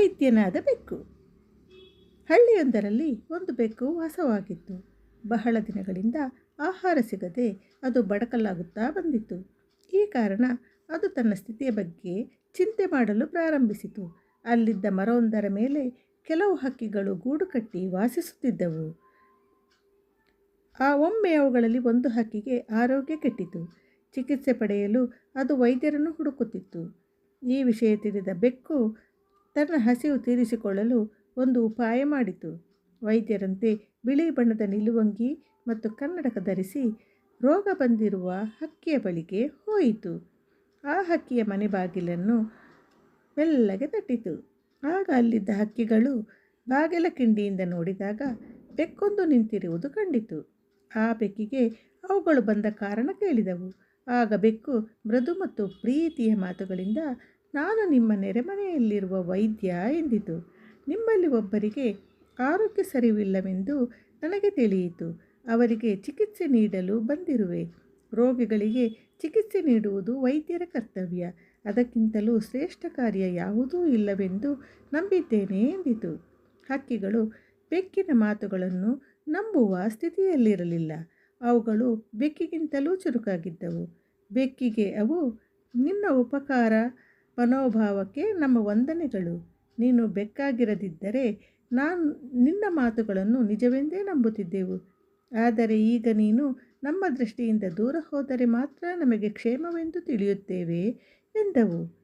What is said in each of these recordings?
ವೈದ್ಯನಾದ ಬೆಕ್ಕು. ಹಳ್ಳಿಯೊಂದರಲ್ಲಿ ಒಂದು ಬೆಕ್ಕು ವಾಸವಾಗಿತ್ತು. ಬಹಳ ದಿನಗಳಿಂದ ಆಹಾರ ಸಿಗದೆ ಅದು ಬಡಕಲಾಗುತ್ತಾ ಬಂದಿತ್ತು. ಈ ಕಾರಣ ಅದು ತನ್ನ ಸ್ಥಿತಿಯ ಬಗ್ಗೆ ಚಿಂತೆ ಮಾಡಲು ಪ್ರಾರಂಭಿಸಿತು. ಅಲ್ಲಿದ್ದ ಮರವೊಂದರ ಮೇಲೆ ಕೆಲವು ಹಕ್ಕಿಗಳು ಗೂಡು ಕಟ್ಟಿ ವಾಸಿಸುತ್ತಿದ್ದವು. ಆ ಒಮ್ಮೆ ಅವುಗಳಲ್ಲಿ ಒಂದು ಹಕ್ಕಿಗೆ ಆರೋಗ್ಯ ಕೆಟ್ಟಿತು. ಚಿಕಿತ್ಸೆ ಪಡೆಯಲು ಅದು ವೈದ್ಯರನ್ನು ಹುಡುಕುತ್ತಿತ್ತು. ಈ ವಿಷಯ ತಿಳಿದ ಬೆಕ್ಕು ತನ್ನ ಹಸಿವು ತೀರಿಸಿಕೊಳ್ಳಲು ಒಂದು ಉಪಾಯ ಮಾಡಿತು. ವೈದ್ಯರಂತೆ ಬಿಳಿ ಬಣ್ಣದ ನಿಲುವಂಗಿ ಮತ್ತು ಕನ್ನಡಕ ಧರಿಸಿ ರೋಗ ಬಂದಿರುವ ಹಕ್ಕಿಯ ಬಳಿಗೆ ಹೋಯಿತು. ಆ ಹಕ್ಕಿಯ ಮನೆ ಬಾಗಿಲನ್ನು ಬೆಲ್ಲಗೆ ತಟ್ಟಿತು. ಆಗ ಅಲ್ಲಿದ್ದ ಹಕ್ಕಿಗಳು ಬಾಗಿಲ ಕಿಂಡಿಯಿಂದ ನೋಡಿದಾಗ ಬೆಕ್ಕೊಂದು ನಿಂತಿರುವುದು ಕಂಡಿತು. ಆ ಬೆಕ್ಕಿಗೆ ಅವುಗಳು ಬಂದ ಕಾರಣ ಕೇಳಿದವು. ಆಗ ಬೆಕ್ಕು ಮೃದು ಮತ್ತು ಪ್ರೀತಿಯ ಮಾತುಗಳಿಂದ ನಾನು ನಿಮ್ಮ ನೆರೆಮನೆಯಲ್ಲಿರುವ ವೈದ್ಯ ಎಂದಿತು. ನಿಮ್ಮಲ್ಲಿ ಒಬ್ಬರಿಗೆ ಆರೋಗ್ಯ ಸರಿವಿಲ್ಲವೆಂದು ನನಗೆ ತಿಳಿಯಿತು. ಅವರಿಗೆ ಚಿಕಿತ್ಸೆ ನೀಡಲು ಬಂದಿರುವೆ. ರೋಗಿಗಳಿಗೆ ಚಿಕಿತ್ಸೆ ನೀಡುವುದು ವೈದ್ಯರ ಕರ್ತವ್ಯ. ಅದಕ್ಕಿಂತಲೂ ಶ್ರೇಷ್ಠ ಕಾರ್ಯ ಯಾವುದೂ ಇಲ್ಲವೆಂದು ನಂಬಿದ್ದೇನೆ ಎಂದಿತು. ಹಕ್ಕಿಗಳು ಬೆಕ್ಕಿನ ಮಾತುಗಳನ್ನು ನಂಬುವ ಸ್ಥಿತಿಯಲ್ಲಿರಲಿಲ್ಲ. ಅವುಗಳು ಬೆಕ್ಕಿಗಿಂತಲೂ ಚುರುಕಾಗಿದ್ದವು. ಬೆಕ್ಕಿಗೆ ಅವು ನಿನ್ನ ಉಪಕಾರ ಮನೋಭಾವಕ್ಕೆ ನಮ್ಮ ವಂದನೆಗಳು. ನೀನು ಬೆಕ್ಕಾಗಿರದಿದ್ದರೆ ನಾನು ನಿನ್ನ ಮಾತುಗಳನ್ನು ನಿಜವೆಂದೇ ನಂಬುತ್ತಿದ್ದೆವು. ಆದರೆ ಈಗ ನೀನು ನಮ್ಮ ದೃಷ್ಟಿಯಿಂದ ದೂರ ಹೋದರೆ ಮಾತ್ರ ನಮಗೆ ಕ್ಷೇಮವೆಂದು ತಿಳಿಯುತ್ತೇವೆ, ಎಂದವು.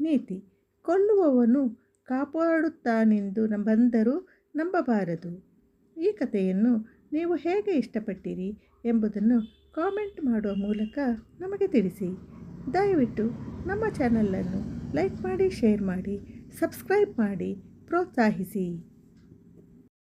ನೀತಿ. ಕೊಲ್ಲುವವನು ಕಾಪಾಡುತ್ತಾನೆಂದು ಬಂದರೂ ನಂಬಬಾರದು. ಈ ಕಥೆಯನ್ನು ನೀವು ಹೇಗೆ ಇಷ್ಟಪಟ್ಟಿರಿ ಎಂಬುದನ್ನು ಕಾಮೆಂಟ್ ಮಾಡುವ ಮೂಲಕ ನಮಗೆ ತಿಳಿಸಿ. ದಯವಿಟ್ಟು ನಮ್ಮ ಚಾನಲನ್ನು ಲೈಕ್ ಮಾಡಿ ಶೇರ್ ಮಾಡಿ ಸಬ್ಸ್ಕ್ರೈಬ್ ಮಾಡಿ ಪ್ರೋತ್ಸಾಹಿಸಿ.